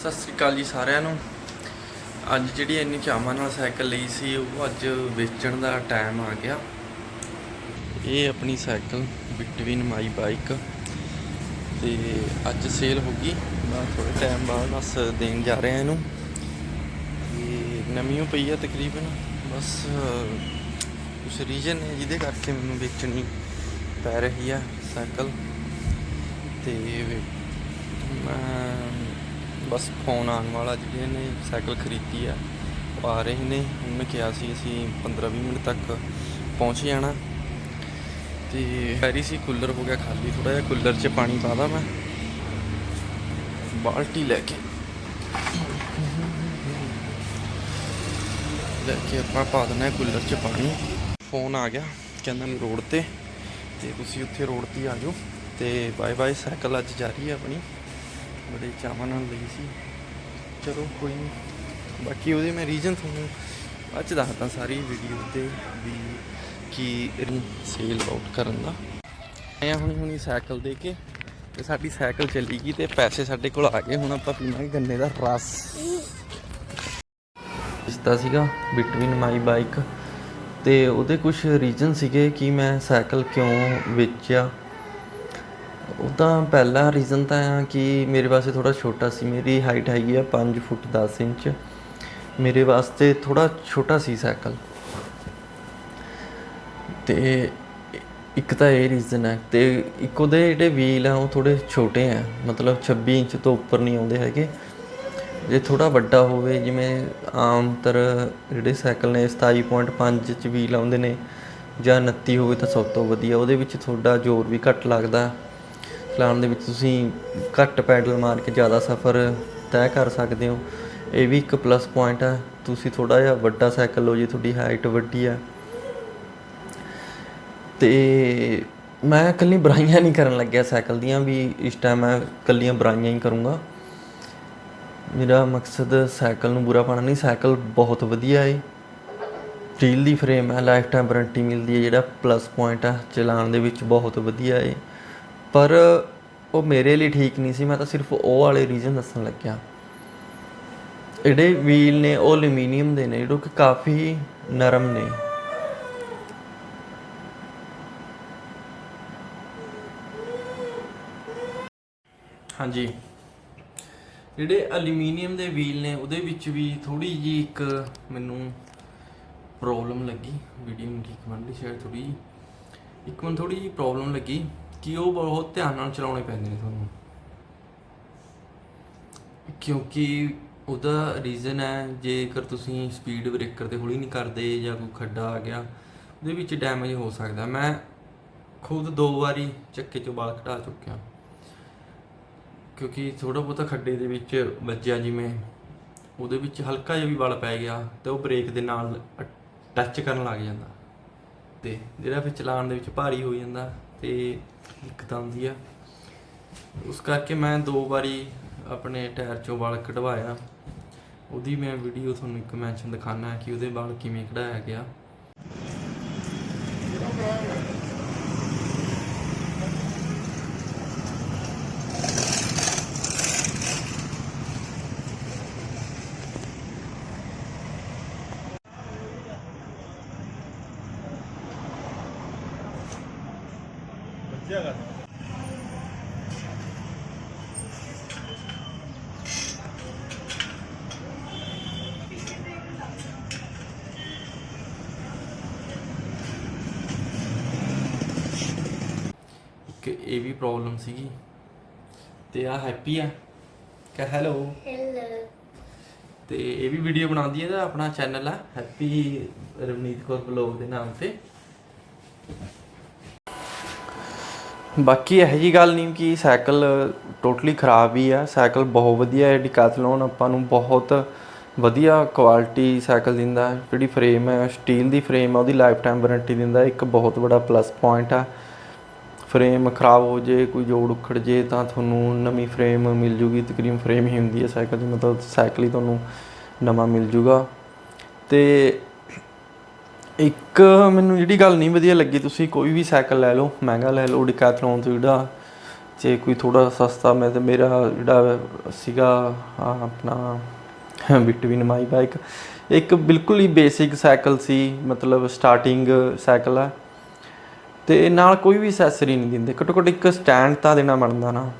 ਸਤਿ ਸ੍ਰੀ ਅਕਾਲ ਜੀ ਸਾਰਿਆਂ ਨੂੰ। ਅੱਜ ਜਿਹੜੀ ਇੰਨੀ ਚਾਵਾਂ ਨਾਲ ਸਾਈਕਲ ਲਈ ਸੀ, ਉਹ ਅੱਜ ਵੇਚਣ ਦਾ ਟਾਈਮ ਆ ਗਿਆ। ਇਹ ਆਪਣੀ ਸਾਈਕਲ ਬਿਟਵੀਨ ਮਾਈ ਬਾਈਕ ਤੇ ਅੱਜ ਸੇਲ ਹੋ ਗਈ। ਮੈਂ ਥੋੜੇ ਟਾਈਮ ਬਾਅਦ ਬਸ ਦੇਣ ਜਾ ਰਿਹਾ ਇਹਨੂੰ। ਇਹ ਨਵੀਂ ਪਈ ਆ ਤਕਰੀਬਨ। ਬਸ, ਕੁਛ ਰੀਜਨ ਹੈ ਜਿਹਦੇ ਕਰਕੇ ਮੈਨੂੰ ਵੇਚਣੀ ਪੈ ਰਹੀ ਆ ਸਾਈਕਲ। ਤੇ ਮੈਂ ਬਸ ਫੋਨ ਆਉਣ ਵਾਲਾ ਜਿਹੜੇ ਨੇ ਸਾਈਕਲ ਖਰੀਦੀ ਆ। ਉਹ ਆ ਰਹੇ ਨੇ, ਉਹਨੇ ਕਿਹਾ ਸੀ ਅਸੀਂ 15-20 ਮਿੰਟ ਤੱਕ ਪਹੁੰਚ ਜਾਣਾ। ਤੇ ਪੈਰੀ ਸੀ ਕੂਲਰ, ਹੋ ਗਿਆ ਖਾਲੀ ਥੋੜਾ ਜਿਹਾ, ਕੂਲਰ 'ਚ ਪਾਣੀ ਪਾਦਾ ਮੈਂ। ਬਾਲਟੀ ਲੈ ਕੇ। ਲੈ ਕੇ ਆਪਾਂ ਪਾ ਦਿੰਦੇ ਕੂਲਰ 'ਚ ਪਾਣੀ। ਫੋਨ ਆ ਗਿਆ, ਕਹਿੰਦਾ ਮੈਂ ਰੋਡ ਤੇ। ਤੇ ਤੁਸੀਂ ਉੱਥੇ ਰੋਡ ਤੇ ਆ ਜਾਓ। ਤੇ ਬਾਏ ਬਾਏ ਸਾਈਕਲ ਅੱਜ ਜਾ ਰਹੀ ਹੈ ਆਪਣੀ। ਬੜੇ ਚਾਵਾਂ ਨਾਲ ਲਈ ਸੀ। ਚਲੋ ਕੋਈ ਨਹੀਂ ਬਾਕੀ ਉਹਦੇ ਮੈਂ ਰੀਜਨ ਤੁਹਾਨੂੰ ਅੱਜ ਦੱਸਦਾ ਸਾਰੀ ਵੀਡੀਓ ਤੇ ਵੀ ਕੀ ਸੇਲ ਆਊਟ ਕਰਨ ਦਾ। ਆਇਆ ਹੁਣੀ ਹੁਣੀ ਸਾਈਕਲ ਦੇ ਕੇ ਤੇ ਸਾਡੀ ਸਾਈਕਲ ਚੱਲੀ ਗਈ ਤੇ ਪੈਸੇ ਸਾਡੇ ਕੋਲ ਆ ਗਏ। ਹੁਣ ਆਪਾਂ ਪੀਵਾਂਗੇ ਗੰਨੇ ਦਾ ਰਸ। ਇਸਦਾ ਸੀਗਾ ਬਿਟਵੀਨ ਮਾਈ ਬਾਈਕ ਤੇ ਉਹਦੇ ਕੁਝ ਰੀਜਨ ਸੀਗੇ ਕਿ ਮੈਂ ਸਾਈਕਲ ਕਿਉਂ ਵੇਚਿਆ। ਉਹ ਤਾਂ ਪਹਿਲਾ ਰੀਜ਼ਨ ਤਾਂ ਆ ਕਿ ਮੇਰੇ ਵਾਸਤੇ ਥੋੜਾ ਛੋਟਾ ਸੀ, ਮੇਰੀ ਹਾਈਟ ਹੈਗੀ ਆ 5 ਫੁੱਟ 10 ਇੰਚ। ਮੇਰੇ ਵਾਸਤੇ ਥੋੜਾ ਛੋਟਾ ਸੀ ਸਾਈਕਲ। ਤੇ ਇੱਕ ਤਾਂ ਇਹ ਰੀਜ਼ਨ ਹੈ ਤੇ ਇੱਕ ਉਹਦੇ ਜਿਹੜੇ ਵੀਲ ਆ, ਉਹ ਥੋੜੇ ਛੋਟੇ ਆ, ਮਤਲਬ 26 ਇੰਚ ਤੋਂ ਉੱਪਰ ਨਹੀਂ ਆਉਂਦੇ ਹੈਗੇ। ਜੇ ਥੋੜਾ ਵੱਡਾ ਹੋਵੇ, ਜਿਵੇਂ ਆਮ ਤਰ ਜਿਹੜੇ ਸਾਈਕਲ ਨੇ 27.5 ਚ ਵੀਲ ਆਉਂਦੇ ਨੇ ਜਾਂ 29 ਹੋਵੇ ਤਾਂ ਸਭ ਤੋਂ ਵਧੀਆ, ਉਹਦੇ ਵਿੱਚ ਤੁਹਾਡਾ ਜ਼ੋਰ ਵੀ ਘੱਟ ਲੱਗਦਾ। ਚਲਾਉਣ ਦੇ ਵਿੱਚ ਤੁਸੀਂ ਘੱਟ ਪੈਡਲ ਮਾਰ ਕੇ ਜ਼ਿਆਦਾ ਸਫ਼ਰ ਤੈਅ ਕਰ ਸਕਦੇ ਹੋ। ਇਹ ਵੀ ਇੱਕ ਪਲੱਸ ਪੁਆਇੰਟ ਹੈ। ਤੁਸੀਂ ਥੋੜਾ ਜਿਹਾ ਵੱਡਾ ਸਾਈਕਲ ਲਓ ਜੇ, ਤੁਹਾਡੀ ਹਾਈਟ ਵੱਡੀ ਹੈ। ਤੇ ਮੈਂ ਇਕੱਲੀ ਬੁਰਾਈਆਂ ਨਹੀਂ ਕਰਨ ਲੱਗਿਆ ਸਾਈਕਲ ਦੀਆਂ ਵੀ, ਇਸ ਟਾਈਮ ਮੈਂ ਇਕੱਲੀਆਂ ਬੁਰਾਈਆਂ ਹੀ ਕਰੂੰਗਾ। ਮੇਰਾ ਮਕਸਦ ਸਾਈਕਲ ਨੂੰ ਬੁਰਾ ਪਾਣਾ ਨਹੀਂ, ਸਾਈਕਲ ਬਹੁਤ ਵਧੀਆ ਹੈ ਸਟੀਲ ਦੀ ਫਰੇਮ ਹੈ ਲਾਈਫ ਟਾਈਮ ਵਾਰੰਟੀ ਮਿਲਦੀ ਹੈ, ਜਿਹੜਾ ਪਲੱਸ ਪੁਆਇੰਟ ਆ ਚਲਾਉਣ ਦੇ ਵਿੱਚ ਬਹੁਤ ਵਧੀਆ ਹੈ ਪਰ ਉਹ ਮੇਰੇ ਲਈ ਠੀਕ ਨਹੀਂ ਸੀ, ਮੈਂ ਤਾਂ ਸਿਰਫ ਉਹ ਵਾਲੇ ਰੀਜ਼ਨ ਦੱਸਣ ਲੱਗਿਆ। ਜਿਹੜੇ ਵੀਲ ਨੇ, ਉਹ ਐਲੂਮੀਨੀਅਮ ਦੇ ਨੇ, ਜਿਹੜੇ ਕਿ ਕਾਫੀ ਨਰਮ ਨੇ। ਹਾਂਜੀ। ਜਿਹੜੇ ਐਲੂਮੀਨੀਅਮ ਦੇ ਵੀਲ ਨੇ, ਉਹਦੇ ਵਿੱਚ ਵੀ ਥੋੜੀ ਜੀ ਇੱਕ ਮੈਨੂੰ ਪ੍ਰੋਬਲਮ ਲੱਗੀ। ਵੀਡੀਓ ਨੂੰ ਠੀਕ ਮੰਨ ਲਈ ਸ਼ਾਇਦ ਥੋੜੀ ਜੀ ਇੱਕ ਮੈਨੂੰ ਥੋੜੀ ਜੀ ਪ੍ਰੋਬਲਮ ਲੱਗੀ। ਕਿ ਉਹ ਬਹੁਤ ਧਿਆਨ ਨਾਲ ਚਲਾਉਣੇ ਪੈਂਦੇ ਨੇ ਤੁਹਾਨੂੰ ਕਿਉਂਕਿ ਉਹਦਾ ਰੀਜ਼ਨ ਹੈ ਜੇਕਰ ਤੁਸੀਂ ਸਪੀਡ ਬ੍ਰੇਕਰ ਤੇ ਹੌਲੀ ਨਹੀਂ ਕਰਦੇ ਜਾਂ ਕੋਈ ਖੱਡਾ ਆ ਗਿਆ ਉਹਦੇ ਵਿੱਚ ਡੈਮੇਜ ਹੋ ਸਕਦਾ ਮੈਂ ਖੁਦ ਦੋ ਵਾਰੀ ਚੱਕੇ ਚੋਂ ਬਾਲ ਕਢਾ ਚੁੱਕਿਆ ਕਿਉਂਕਿ ਥੋੜਾ ਬਹੁਤਾ ਖੱਡੇ ਦੇ ਵਿੱਚ ਵੱਜਿਆ ਜਿਵੇਂ ਉਹਦੇ ਵਿੱਚ ਹਲਕਾ ਜਿਹਾ ਵੀ ਵਲ ਪੈ ਗਿਆ ਤੇ ਉਹ ਬ੍ਰੇਕ ਦੇ ਨਾਲ ਟੱਚ ਕਰਨ ਲੱਗ ਜਾਂਦਾ ਤੇ ਜਿਹੜਾ ਫਿਰ ਚਲਾਉਣ ਦੇ ਵਿੱਚ ਭਾਰੀ ਹੋ ਜਾਂਦਾ ਤੇ ਦਿੱਕਤ ਆਉਂਦੀ ਆ। ਉਸ ਕਰਕੇ ਮੈਂ ਦੋ ਵਾਰੀ ਆਪਣੇ ਟਾਇਰ ਚੋਂ ਵਾਲ ਕਢਵਾਇਆ। ਉਹਦੀ ਮੈਂ ਵੀਡੀਓ ਤੁਹਾਨੂੰ ਇੱਕ ਮੈਂਸ਼ਨ ਦਿਖਾਣਾ ਕਿ ਉਹਦੇ ਵਾਲ ਕਿਵੇਂ ਕਢਾਇਆ ਗਿਆ। ਇੱਕ ਇਹ ਵੀ ਪ੍ਰੋਬਲਮ ਸੀਗੀ। ਤੇ ਆ ਹੈਪੀ ਆ। ਕਹ ਹੈਲੋ ਹੈਲੋ ਤੇ ਇਹ ਵੀ ਵੀਡੀਓ ਬਣਾਉਂਦੀ ਹੈ ਤਾਂ ਆਪਣਾ ਚੈਨਲ ਆ। ਹੈਪੀ ਰਵਨੀਤ ਕੌਰ ਬਲੌਗ ਦੇ ਨਾਮ ਤੇ। ਬਾਕੀ ਇਹ ਜੀ ਗੱਲ ਨਹੀਂ ਕਿ ਸਾਈਕਲ ਟੋਟਲੀ ਖਰਾਬ ਹੀ ਆ। ਸਾਈਕਲ ਬਹੁਤ ਵਧੀਆ ਹੈ ਡਿਕਾਥਲੋਨ ਆਪਾਂ ਨੂੰ ਬਹੁਤ ਵਧੀਆ ਕੁਆਲਿਟੀ ਸਾਈਕਲ ਦਿੰਦਾ। ਜਿਹੜੀ ਫਰੇਮ ਹੈ ਸਟੀਲ ਦੀ ਫਰੇਮ ਹੈ ਉਹਦੀ ਲਾਈਫ ਟਾਈਮ ਵਾਰੰਟੀ ਦਿੰਦਾ। ਇੱਕ ਬਹੁਤ ਵੱਡਾ ਪਲੱਸ ਪੁਆਇੰਟ ਆ। ਫਰੇਮ ਖਰਾਬ ਹੋ ਜੇ, ਕੋਈ ਜੋੜ ਉਖੜ ਜੇ, ਤਾਂ ਤੁਹਾਨੂੰ ਨਵੀਂ ਫਰੇਮ ਮਿਲ ਜੂਗੀ। ਤਕਰੀਬਨ ਫਰੇਮ ਹੀ ਹੁੰਦੀ ਹੈ ਸਾਈਕਲ ਦੀ। ਮਤਲਬ ਸਾਈਕਲ ਹੀ ਤੁਹਾਨੂੰ ਨਵਾਂ ਮਿਲ ਜੂਗਾ। ਤੇ ਇੱਕ ਮੈਨੂੰ ਜਿਹੜੀ ਗੱਲ ਨਹੀਂ ਵਧੀਆ ਲੱਗੀ, ਤੁਸੀਂ ਕੋਈ ਵੀ ਸਾਈਕਲ ਲੈ ਲਓ, ਮਹਿੰਗਾ ਲੈ ਲਓ ਡਿਕੈਥਲੋਨ ਤੋਂ ਜਿਹੜਾ ਜੇ ਕੋਈ ਥੋੜਾ ਸਸਤਾ ਮੈਂ ਤੇ ਮੇਰਾ ਜਿਹੜਾ ਸੀਗਾ ਆਪਣਾ ਬਿਟਵੀਨ ਮਾਈ ਬਾਈਕ ਇੱਕ ਬਿਲਕੁਲ ਹੀ ਬੇਸਿਕ ਸਾਈਕਲ ਸੀ, ਮਤਲਬ ਸਟਾਰਟਿੰਗ ਸਾਈਕਲ ਹੈ ਤੇ ਨਾਲ ਕੋਈ ਵੀ ਅਸੈਸਰੀ ਨਹੀਂ ਦਿੰਦੇ ਘੱਟੋ ਘੱਟ ਇੱਕ ਸਟੈਂਡ ਤਾਂ ਦੇਣਾ ਬਣਦਾ ਨਾ।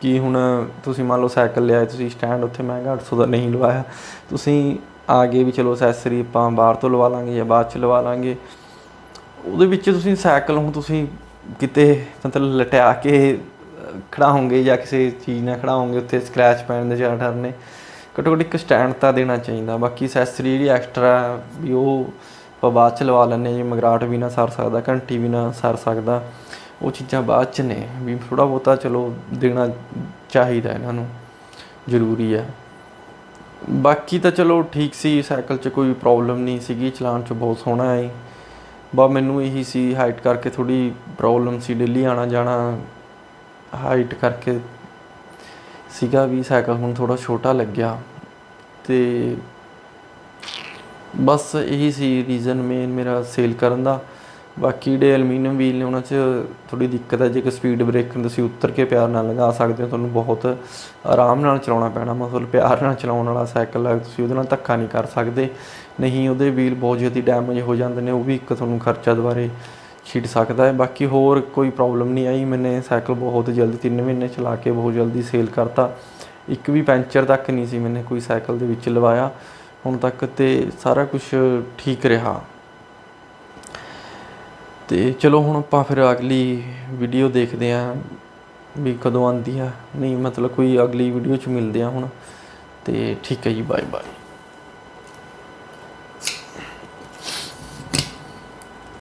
ਕਿ ਹੁਣ ਤੁਸੀਂ ਮੰਨ ਲਓ ਸਾਈਕਲ ਲਿਆ ਤੁਸੀਂ ਸਟੈਂਡ ਉੱਥੇ ਮਹਿੰਗਾ 800 ਦਾ ਨਹੀਂ ਲਵਾਇਆ, ਤੁਸੀਂ ਆਗੇ ਵੀ ਚਲੋ ਅਸੈਸਰੀ ਆਪਾਂ ਬਾਹਰ ਤੋਂ ਲਵਾ ਲਾਂਗੇ ਜਾਂ ਬਾਅਦ ਚ ਲਵਾ ਲਾਂਗੇ। ਉਹਦੇ ਵਿੱਚ ਤੁਸੀਂ ਸਾਈਕਲ ਨੂੰ ਤੁਸੀਂ ਕਿਤੇ ਮਤਲਬ ਲਟਿਆ ਕੇ ਅਹ, ਖੜਾਓਗੇ ਜਾਂ ਕਿਸੇ ਚੀਜ਼ ਨਾਲ ਖੜਾਓਗੇ ਉੱਥੇ ਸਕ੍ਰੈਚ ਪੈਣ ਦੇ ਜ਼ਿਆਦਾ ਨੇ ਘੱਟੋ ਘੱਟ ਇੱਕ ਸਟੈਂਡ ਤਾਂ ਦੇਣਾ ਚਾਹੀਦਾ। ਬਾਕੀ ਅਸੈਸਰੀ ਜਿਹੜੀ ਐਕਸਟਰਾ ਵੀ ਉਹ ਆਪਾਂ ਬਾਅਦ ਚ ਲਵਾ ਲੈਂਦੇ ਹਾਂ ਜੀ ਮਗਰਾਟ ਵੀ ਨਾ ਸਰ ਸਕਦਾ ਘੰਟੀ ਵੀ ਨਾ ਸਰ ਸਕਦਾ। ਉਹ ਚੀਜ਼ਾਂ ਬਾਅਦ ਚ ਨੇ। ਵੀ ਥੋੜਾ ਬਹੁਤਾ ਚਲੋ ਦੇਣਾ ਚਾਹੀਦਾ ਇਹਨਾਂ ਨੂੰ। ਜ਼ਰੂਰੀ ਹੈ। ਬਾਕੀ ਤਾਂ ਚਲੋ ਠੀਕ ਸੀ, ਸਾਈਕਲ 'ਚ ਕੋਈ ਪ੍ਰੋਬਲਮ ਨਹੀਂ ਸੀਗੀ, ਚਲਾਉਣ 'ਚ ਬਹੁਤ ਸੋਹਣਾ ਹੈ ਬਾ ਮੈਨੂੰ ਇਹੀ ਸੀ ਹਾਈਟ ਕਰਕੇ ਥੋੜੀ ਪ੍ਰੋਬਲਮ ਸੀ ਡੇਲੀ ਆਣਾ ਜਾਣਾ ਹਾਈਟ ਕਰਕੇ ਸੀਗਾ ਵੀ ਸਾਈਕਲ ਹੁਣ ਥੋੜਾ ਛੋਟਾ ਲੱਗਿਆ। ਤੇ ਬਸ ਇਹੀ ਸੀ ਰੀਜ਼ਨ ਮੇਨ ਮੇਰਾ ਸੇਲ ਕਰਨ ਦਾ। ਬਾਕੀ ਜਿਹੜੇ ਐਲੂਮੀਨੀਅਮ ਵੀਲ ਨੇ, ਉਹਨਾਂ 'ਚ ਥੋੜੀ ਦਿੱਕਤ ਹੈ। ਜੇ ਕਿ ਸਪੀਡ ਨੂੰ ਤੁਸੀਂ ਉੱਤਰ ਕੇ ਪਿਆਰ ਨਾਲ ਲਗਾ ਸਕਦੇ ਹੋ। ਤੁਹਾਨੂੰ ਬਹੁਤ ਆਰਾਮ ਨਾਲ ਚਲਾਉਣਾ ਪੈਣਾ। ਮਤਲਬ ਪਿਆਰ ਨਾਲ ਚਲਾਉਣ ਵਾਲਾ ਸਾਈਕਲ ਹੈ। ਤੁਸੀਂ ਉਹਦੇ ਨਾਲ ਧੱਕਾ ਨਹੀਂ ਕਰ ਸਕਦੇ। ਨਹੀਂ, ਉਹਦੇ ਵੀਲ ਬਹੁਤ ਜਲਦੀ ਡੈਮੇਜ ਹੋ ਜਾਂਦੇ ਨੇ। ਉਹ ਵੀ ਇੱਕ ਤੁਹਾਨੂੰ ਖਰਚਾ ਦੁਬਾਰੇ ਛਿੜ ਸਕਦਾ ਹੈ। ਬਾਕੀ ਹੋਰ ਕੋਈ ਪ੍ਰੋਬਲਮ ਨਹੀਂ ਆਈ। ਮੈਨੇ ਸਾਈਕਲ ਬਹੁਤ ਜਲਦੀ 3 ਮਹੀਨੇ ਚਲਾ ਕੇ ਬਹੁਤ ਜਲਦੀ ਸੇਲ ਕਰਤਾ। ਇੱਕ ਵੀ ਪੈਂਚਰ ਤੱਕ ਨਹੀਂ ਸੀ ਮੈਨੇ ਕੋਈ ਸਾਈਕਲ ਦੇ ਵਿੱਚ ਲਵਾਇਆ। ਹੁਣ ਤੱਕ ਤੇ ਸਾਰਾ ਕੁਝ ਠੀਕ ਰਿਹਾ। ਤੇ ਚਲੋ ਹੁਣ ਆਪਾਂ ਫਿਰ ਅਗਲੀ ਵੀਡੀਓ ਦੇਖਦੇ ਆਂ ਵੀ ਕਦੋਂ ਆਂਦੀ ਆ ਨਹੀਂ, ਮਤਲਬ ਕੋਈ ਅਗਲੀ ਵੀਡੀਓ ਚ ਮਿਲਦੇ ਆ ਹੁਣ। ਤੇ ਠੀਕ ਹੈ ਜੀ ਬਾਏ ਬਾਏ